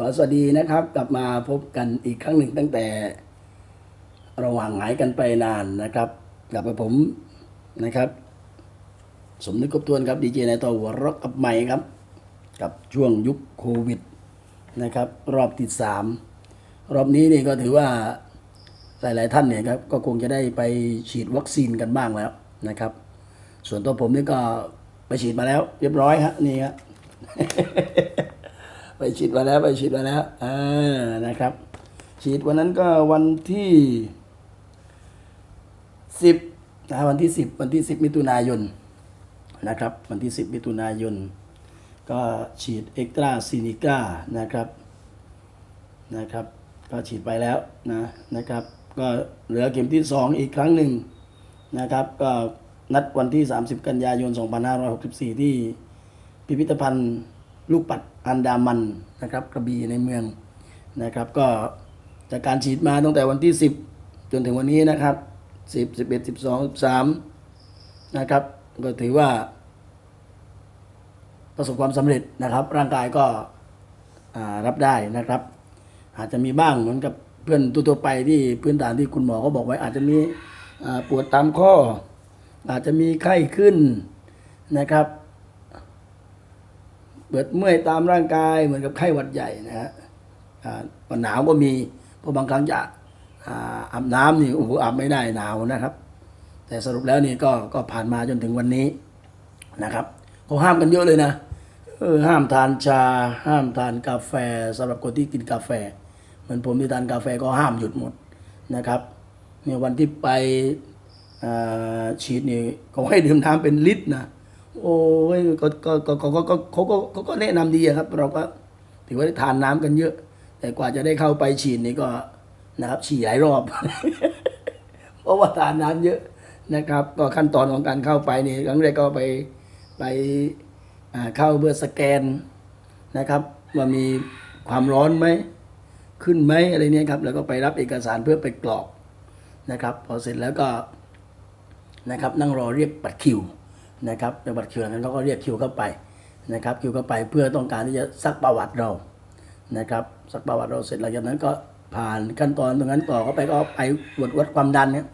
ขอสวัสดีนะครับ กลับมาพบกันอีกครั้งหนึ่งตั้งแต่เราห่างหายกันไปนานนะครับกลับมาผมนะครับ สมนึกกบทวนครับดีเจในตัวหัวเรักกับใหม่ครับ กับช่วงยุคโควิดนะครับ รอบที่สามรอบนี้นี่ก็ถือว่าหลาย ๆ ท่านเนี่ยครับก็คงจะได้ไปฉีดวัคซีนกันบ้างแล้วนะครับ ส่วนตัวผมนี่ก็ไปฉีดมาแล้ว เรียบร้อยฮะนี่ครับ ไปฉีดมาแล้ว ไปฉีดมาแล้วอ่านะครับ ฉีดวันนั้นก็วันที่สิบนะวันที่สิบวันที่สิบมิถุนายนนะครับ วันที่สิบมิถุนายน ก็ฉีดเอ็กตราซีนิก้านะครับนะครับ ก็ฉีดไปแล้วนะนะครับ ก็เหลือเข็มที่สองอีกครั้งหนึ่งนะครับ ก็นัดวันที่ 30 กันยายน 2564 ที่พิพิธภัณฑ์ ลูกปัดอันดามันนะครับกระบี่ในเมืองนะครับ ก็จากการฉีดมาตั้งแต่วันที่ 10 จนถึงวันนี้นะครับ 10 11 12 13นะครับ ก็ถือว่า ประสบความสำเร็จนะครับ ร่างกายก็รับได้นะครับ อาจจะมีบ้างเหมือนกับเพื่อนทั่วไปที่พื้นฐานที่คุณหมอเขาบอกไว้ อาจจะมีปวดตามข้อ อาจจะมีไข้ขึ้นนะครับ เปิดเมื่อยตามร่างกายเหมือนกับไข้หวัดใหญ่นะฮะวันหนาวก็มีเพราะบางครั้งจะอาอาบน้ำนี่โอ้โหอาบไม่ได้หนาวนะครับ แต่สรุปแล้วนี่ก็ก็ผ่านมาจนถึงวันนี้นะครับเขาห้ามกันเยอะเลยนะเออห้ามทานชา ห้ามทานกาแฟสำหรับคนที่กินกาแฟ เหมือนผมที่ทานกาแฟก็ห้ามหยุดหมดนะครับเนี่ยวันที่ไปฉีดนี่เขาให้ดื่มน้ำเป็นลิตรนะ โอ้ยก็ก็ก็ก็ก็ก็เขาก็เขาก็แนะนำดีครับ เราก็ถือว่าได้ทานน้ำกันเยอะ แต่กว่าจะได้เข้าไปฉีดนี่ก็นะครับฉี่หลายรอบ เพราะว่าทานน้ำเยอะนะครับ ก็ขั้นตอนของการเข้าไปนี่ครั้งแรกก็ไปไปเข้าเพื่อสแกนนะครับ ว่ามีความร้อนไหมขึ้นไหมอะไรเนี่ยครับ แล้วก็ไปรับเอกสารเพื่อไปกรอกนะครับ พอเสร็จแล้วก็นะครับ นั่งรอเรียกบัตรคิว นะครับในบัตรคิวนั้นเขาก็เรียกคิวเข้าไปนะครับคิวเข้าไปเพื่อต้องการที่จะซักประวัติเรานะครับสักประวัติเราเสร็จหลังจากนั้นก็ผ่านขั้นตอนตรงนั้นต่อเข้าไปก็ไปตรวจวัดความดันเนี่ย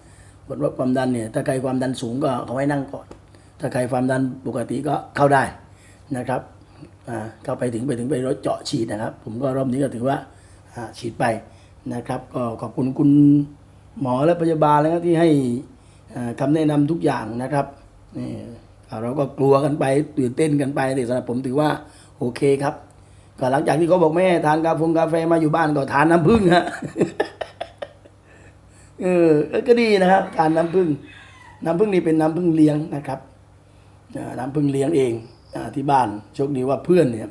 ตรวจวัดความดันเนี่ยถ้าใครความดันสูงก็เขาให้นั่งก่อน ถ้าใครความดันปกติก็เข้าได้นะครับอ่าเข้าไปถึงไปถึงไปรถเจาะฉีดนะครับ ผมก็รอบนี้ก็ถือว่าอ่าฉีดไปนะครับก็ขอบคุณคุณหมอและพยาบาลแล้วที่ให้คำแนะนำทุกอย่างนะครับนี่ เราก็กลัวกันไปตื่นเต้นกันไปแต่สำหรับผมถือว่าโอเคครับก็หลังจากที่เขาบอกไม่ทานกาแฟกาแฟมาอยู่บ้านก็ทานน้ำผึ้งฮะเออก็ดีนะครับทานน้ำผึ้งน้ำผึ้งนี่เป็นน้ำผึ้งเลี้ยงนะครับน้ำผึ้งเลี้ยงเองอที่บ้านโชคดีว่าเพื่อนเนี่ย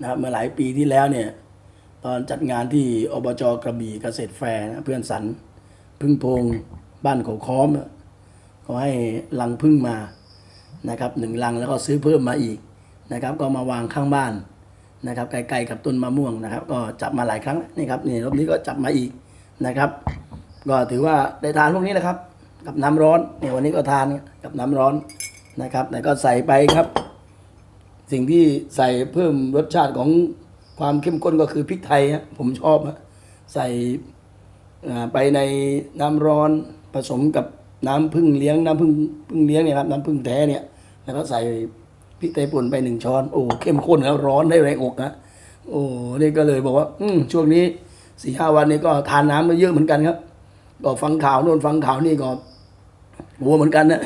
นะครับเมื่อหลายปีที่แล้วเนี่ยตอนจัดงานที่อบจกระบี่เกษตรแฟร์นะเพื่อนสันพึ่งพงบ้านเขาค้อมเขาให้ลังพึ่งมา นะครับหนึ่งลังแล้วก็ซื้อเพิ่มมาอีกนะครับ ก็มาวางข้างบ้านนะครับใกลๆกับต้นมะม่วงนะครับ ก็จับมาหลายครั้งนี่ครับนี่รอบนี้ก็จับมาอีกนะครับ ก็ถือว่าได้ทานพวกนี้แหละครับ กับน้ำร้อนเนี่ยวันนี้ก็ทานกับน้ำร้อนนะครับแต่ก็ใส่ไปครับ สิ่งที่ใส่เพิ่มรสชาติของความเข้มข้นก็คือพริกไทยฮะผมชอบฮะใส่ไปในน้ำร้อนผสมกับ น้ำพึ่งเลี้ยงน้ำพึ่งพึ่งเลี้ยงเนี่ยครับน้ำพึ่งแท้เนี่ย แล้วก็ใส่พริกไทยป่นไปหนึ่งช้อนโอ้เข้มข้นแล้วร้อนได้แรงอกนะโอ้นี่ก็เลยบอกว่า อืช่วงนี้สี่ห้าวันนี้ก็ทานน้ำมาเยอะเหมือนกันครับก็ฟังข่าวโน่นฟังข่าวนี่ก็หัวเหมือนกันนะ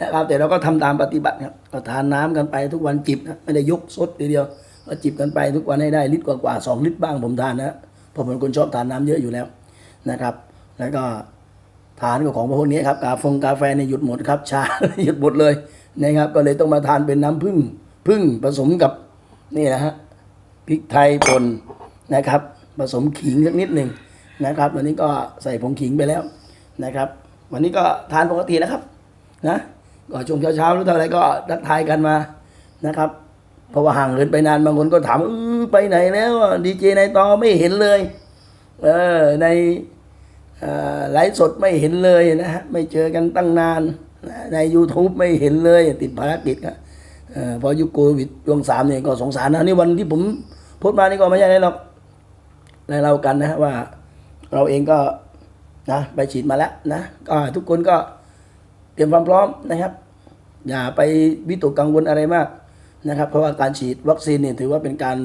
นะครับแต่เราก็ทำตามปฏิบัติครับก็ทานน้ำกันไปทุกวันจิบนะไม่ได้ยกซดทีเดียวก็จิบกันไปทุกวันให้ได้ลิตรกว่าๆสองลิตรบ้างผมทานนะเพราะผมเป็นคนชอบทานน้ำเยอะอยู่แล้วนะครับ แล้วก็ ทานกับของพวกนี้ครับกาฟงกาแฟเนี่ยหยุดหมดครับชาหยุดหมดเลยนะครับ ก็เลยต้องมาทานเป็นน้ำผึ้งผึ้งผสมกับนี่นะฮะพริกไทยป่นนะครับ ผสมขิงสักนิดหนึ่งนะครับวันนี้ก็ใส่ผงขิงไปแล้วนะครับ วันนี้ก็ทานปกตินะครับนะก็ช่วงเช้าๆหรือเท่าไรก็ทักทายกันมานะครับเพราะว่าห่างเกินไปนานบางคนก็ถามเออไปไหนแล้วดีเจในตอไม่เห็นเลย เออใน ไลฟ์สดไม่เห็นเลยนะฮะไม่เจอกันตั้งนานนะใน YouTube ไม่เห็นเลยติดภารกิจครับอพอยุคโควิดช่วงสามเนี่ยก็สงสารนะนี่วันที่ผมโพูดมานี่ก็ไม่ใช่อะไรหรอกในเรากันนะว่าเราเองก็นะไปฉีดมาแล้วนะก็ทุกคนก็เตรียมความพร้อมนะครับ อย่าไปวิตกกังวลอะไรมากนะครับ เพราะว่าการฉีดวัคซีนเนี่ยถือว่าเป็นการ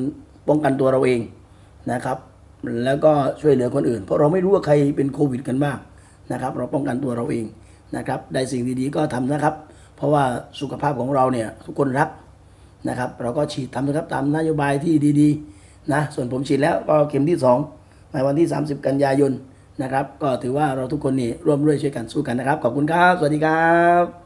ป้องกันตัวเราเองนะครับ แล้วก็ช่วยเหลือคนอื่น เพราะเราไม่รู้ว่าใครเป็นโควิดกันบ้างนะครับ เราป้องกันตัวเราเองนะครับ ได้สิ่งดีๆก็ทำนะครับ เพราะว่าสุขภาพของเราเนี่ยทุกคนรักนะครับ เราก็ฉีดทำนะครับตามนโยบายที่ดีๆนะส่วนผมฉีดแล้วก็เข็มที่สองในวันที่ 30 กันยายนนะครับ ก็ถือว่าเราทุกคนนี่ร่วมด้วยช่วยกันสู้กันนะครับ ขอบคุณครับ สวัสดีครับ